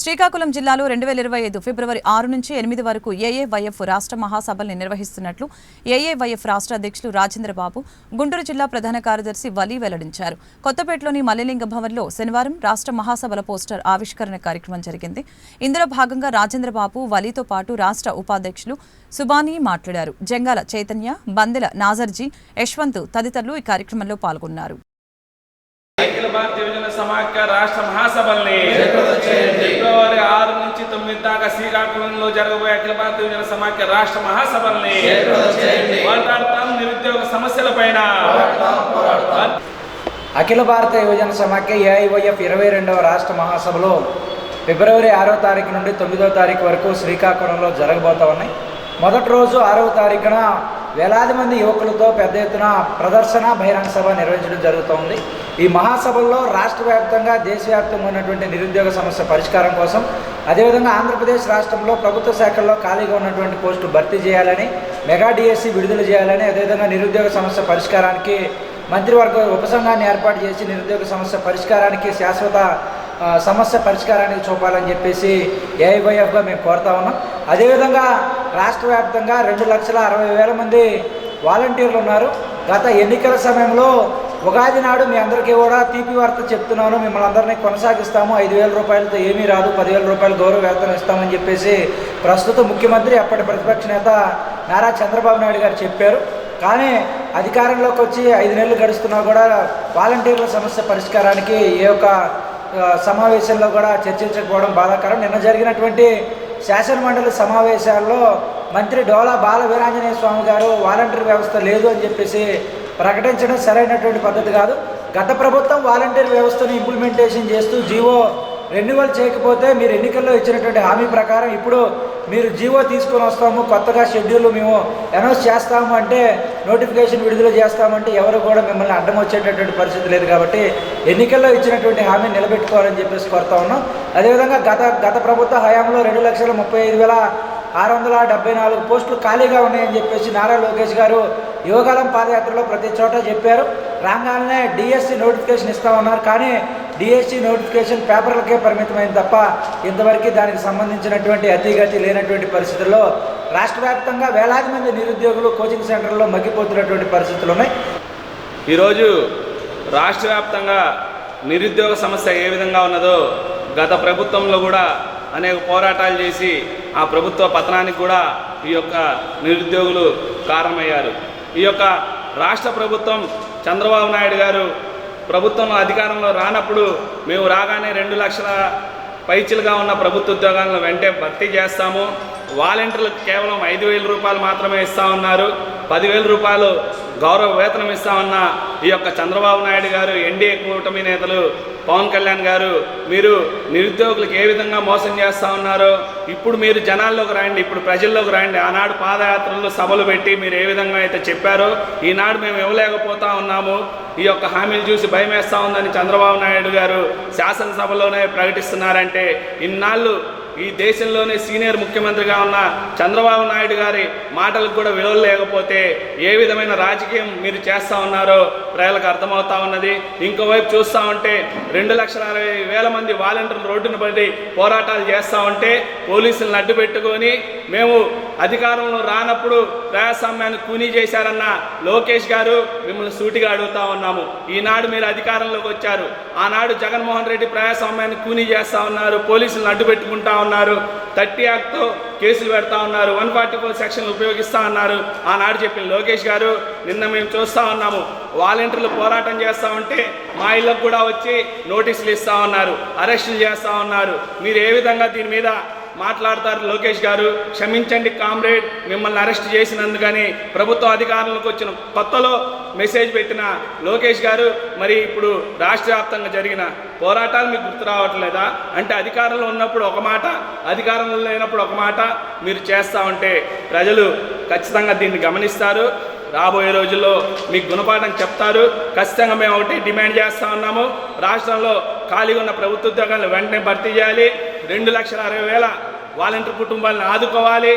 శ్రీకాకుళం జిల్లాలో రెండు వేల ఇరవై ఐదు ఫిబ్రవరి ఆరు నుంచి ఎనిమిది వరకు ఏఏవైఎఫ్ రాష్ట్ర మహాసభల్ని నిర్వహిస్తున్నట్లు ఏఏవైఎఫ్ రాష్ట్ర అధ్యక్షులు రాజేంద్రబాబు గుంటూరు జిల్లా ప్రధాన కార్యదర్శి వలి వెల్లడించారు. కొత్తపేటలోని మల్లిలింగ భవన్లో శనివారం రాష్ట్ర మహాసభల పోస్టర్ ఆవిష్కరణ కార్యక్రమం జరిగింది. ఇందులో భాగంగా రాజేంద్రబాబు వలితో పాటు రాష్ట్ర ఉపాధ్యక్షులు సుబానీ మాట్లాడారు. జంగాల చైతన్య బందెల నాజర్జీ యశ్వంత్ తదితరులు ఈ కార్యక్రమంలో పాల్గొన్నారు. అఖిల యువజన సమాఖ్య రాష్ట్ర మహాసభల్ని ఫిబ్రవరి ఆరు నుంచి తొమ్మిది దాకా శ్రీకాకుళంలో జరగబోయే అఖిల భారత యువజన సమాఖ్య రాష్ట్ర మహాసభల్ని మాట్లాడతాం నిరుద్యోగ సమస్యల పైన. అఖిల భారత యువజన సమాఖ్య ఏఐవైఎఫ్ ఇరవై రెండవ రాష్ట్ర మహాసభలో ఫిబ్రవరి ఆరో తారీఖు నుండి తొమ్మిదో తారీఖు వరకు శ్రీకాకుళంలో జరగబోతా ఉన్నాయి. మొదటి రోజు ఆరవ తారీఖున వేలాది మంది యువకులతో పెద్ద ఎత్తున ప్రదర్శన బహిరంగ సభ నిర్వహించడం జరుగుతోంది. ఈ మహాసభల్లో రాష్ట్ర వ్యాప్తంగా దేశవ్యాప్తంగా ఉన్నటువంటి నిరుద్యోగ సమస్య పరిష్కారం కోసం అదేవిధంగా ఆంధ్రప్రదేశ్ రాష్ట్రంలో ప్రభుత్వ శాఖల్లో ఖాళీగా ఉన్నటువంటి పోస్టులు భర్తీ చేయాలని మెగా డిఎస్సి విడుదల చేయాలని అదేవిధంగా నిరుద్యోగ సమస్య పరిష్కారానికి మంత్రివర్గ ఉపసంఘాన్ని ఏర్పాటు చేసి నిరుద్యోగ సమస్య పరిష్కారానికి శాశ్వత సమస్య పరిష్కారానికి చూపాలని చెప్పేసి ఏఐవైఎఫ్గా మేము కోరుతా ఉన్నాం. అదేవిధంగా రాష్ట్ర వ్యాప్తంగా రెండు లక్షల అరవై వేల మంది వాలంటీర్లు ఉన్నారు. గత ఎన్నికల సమయంలో ఉగాది నాడు మీ అందరికీ కూడా తీపి వార్త చెప్తున్నాను. మిమ్మల్ని అందరినీ కొనసాగిస్తాము. ఐదు వేల రూపాయలతో ఏమీ రాదు. పదివేల రూపాయలు గౌరవ వేతనం ఇస్తామని చెప్పేసి ప్రస్తుత ముఖ్యమంత్రి అప్పటి ప్రతిపక్ష నేత నారా చంద్రబాబు నాయుడు గారు చెప్పారు. కానీ అధికారంలోకి వచ్చి ఐదు నెలలు గడుస్తున్నా కూడా వాలంటీర్ల సమస్య పరిష్కారానికి ఏ ఒక్క సమావేశంలో కూడా చర్చించకపోవడం బాధాకరం. నిన్న జరిగినటువంటి శాసన మండలి సమావేశాల్లో మంత్రి డోలా బాల వీరాంజనేయ స్వామి గారు వాలంటీర్ వ్యవస్థ లేదు అని చెప్పేసి ప్రకటించడం సరైనటువంటి పద్ధతి కాదు. గత ప్రభుత్వం వాలంటీర్ వ్యవస్థను ఇంప్లిమెంటేషన్ చేస్తూ జీవో రెన్యువల్ చేయకపోతే మీరు ఎన్నికల్లో ఇచ్చినటువంటి హామీ ప్రకారం ఇప్పుడు మీరు జీవో తీసుకొని వస్తాము కొత్తగా షెడ్యూల్ మేము అనౌన్స్ చేస్తాము అంటే నోటిఫికేషన్ విడుదల చేస్తామంటే ఎవరు కూడా మిమ్మల్ని అడ్డం వచ్చేటటువంటి పరిస్థితి లేదు కాబట్టి ఎన్నికల్లో ఇచ్చినటువంటి హామీ నిలబెట్టుకోవాలని చెప్పేసి కోరుతా ఉన్నాం. అదేవిధంగా గత గత ప్రభుత్వ హయాంలో రెండు లక్షల ముప్పై ఐదు వేల ఆరు వందల డెబ్బై నాలుగు పోస్టులు ఖాళీగా ఉన్నాయని చెప్పేసి నారా లోకేష్ గారు యువకాలం పాదయాత్రలో ప్రతి చోట చెప్పారు. రాగానే డిఎస్సి నోటిఫికేషన్ ఇస్తామన్నారు. కానీ డిఎస్సి నోటిఫికేషన్ పేపర్లకే పరిమితమైంది తప్ప ఇంతవరకు దానికి సంబంధించినటువంటి అతిగతి లేనటువంటి పరిస్థితుల్లో రాష్ట్ర వ్యాప్తంగా వేలాది మంది నిరుద్యోగులు కోచింగ్ సెంటర్లో మగ్గిపోతున్నటువంటి పరిస్థితులు ఉన్నాయి. ఈరోజు రాష్ట్ర వ్యాప్తంగా నిరుద్యోగ సమస్య ఏ విధంగా ఉన్నదో గత ప్రభుత్వంలో కూడా అనేక పోరాటాలు చేసి ఆ ప్రభుత్వ పతనానికి కూడా ఈ యొక్క నిరుద్యోగులు కారణమయ్యారు. ఈ యొక్క రాష్ట్ర ప్రభుత్వం చంద్రబాబు నాయుడు గారు ప్రభుత్వం అధికారంలో రానప్పుడు మేము రాగానే రెండు లక్షల పైచిలుగా ఉన్న ప్రభుత్వ ఉద్యోగాలను వెంటే భర్తీ చేస్తాము. వాలంటీర్లకు కేవలం ఐదు వేల రూపాయలు మాత్రమే ఇస్తా ఉన్నారు. పదివేల రూపాయలు గౌరవ వేతనం ఇస్తామన్న ఈ యొక్క చంద్రబాబు నాయుడు గారు ఎన్డీఏ కూటమి నేతలు పవన్ కళ్యాణ్ గారు మీరు నిరుద్యోగులకు ఏ విధంగా మోసం చేస్తూ ఉన్నారో ఇప్పుడు మీరు జనాల్లోకి రాయండి ఇప్పుడు ప్రజల్లోకి రాయండి. ఆనాడు పాదయాత్రల్లో సభలు పెట్టి మీరు ఏ విధంగా అయితే చెప్పారో ఈనాడు మేము ఇవ్వలేకపోతా ఉన్నాము. ఈ యొక్క హామీలు చూసి భయం వేస్తూ ఉందని చంద్రబాబు నాయుడు గారు శాసనసభలోనే ప్రకటిస్తున్నారంటే ఇన్నాళ్ళు ఈ దేశంలోనే సీనియర్ ముఖ్యమంత్రిగా ఉన్న చంద్రబాబు నాయుడు గారి మాటలకు కూడా విలువ లేకపోతే ఏ విధమైన రాజకీయం మీరు చేస్తూ ఉన్నారో ప్రజలకు అర్థమవుతా ఉన్నది. ఇంకోవైపు చూస్తూ ఉంటే రెండు లక్షల అరవై వేల మంది వాలంటీర్లు రోడ్డును పడి పోరాటాలు చేస్తూ ఉంటే పోలీసులను అడ్డు పెట్టుకొని మేము అధికారంలో రానప్పుడు ప్రజాస్వామ్యాన్ని కూనీ చేశారన్న లోకేష్ గారు మిమ్మల్ని సూటిగా అడుగుతా ఉన్నాము. ఈనాడు మీరు అధికారంలోకి వచ్చారు. ఆనాడు జగన్మోహన్ రెడ్డి ప్రజాస్వామ్యాన్ని కూనీ చేస్తా ఉన్నారు. పోలీసులను అడ్డు పెట్టుకుంటా ఉన్నారు. థర్టీ యాక్ట్తో కేసులు పెడతా ఉన్నారు. వన్ ఫార్టీ ఫోర్ సెక్షన్లు ఉపయోగిస్తా ఉన్నారు. ఆనాడు చెప్పిన లోకేష్ గారు నిన్న మేము చూస్తూ ఉన్నాము. వాలంటీర్లు పోరాటం చేస్తా ఉంటే మా ఇళ్ళకు కూడా వచ్చి నోటీసులు ఇస్తూ ఉన్నారు. అరెస్టులు చేస్తూ ఉన్నారు. మీరు ఏ విధంగా దీని మీద మాట్లాడతారు లోకేష్ గారు. క్షమించండి కామ్రేడ్ మిమ్మల్ని అరెస్ట్ చేసినందుకని ప్రభుత్వం అధికారంలోకి వచ్చిన కొత్తలో మెసేజ్ పెట్టిన లోకేష్ గారు మరి ఇప్పుడు రాష్ట్ర వ్యాప్తంగా జరిగిన పోరాటాలు మీకు గుర్తు రావట్లేదా? అంటే అధికారంలో ఉన్నప్పుడు ఒక మాట అధికారంలో లేనప్పుడు ఒక మాట మీరు చేస్తా ఉంటే ప్రజలు ఖచ్చితంగా దీన్ని గమనిస్తారు. రాబోయే రోజుల్లో మీకు గుణపాఠం చెప్తారు. ఖచ్చితంగా మేము ఒకటి డిమాండ్ చేస్తా ఉన్నాము. రాష్ట్రంలో ఖాళీగా ఉన్న ప్రభుత్వ ఉద్యోగాలను వెంటనే భర్తీ చేయాలి. రెండు లక్షల అరవై వేల వాలంటీర్ కుటుంబాలను ఆదుకోవాలి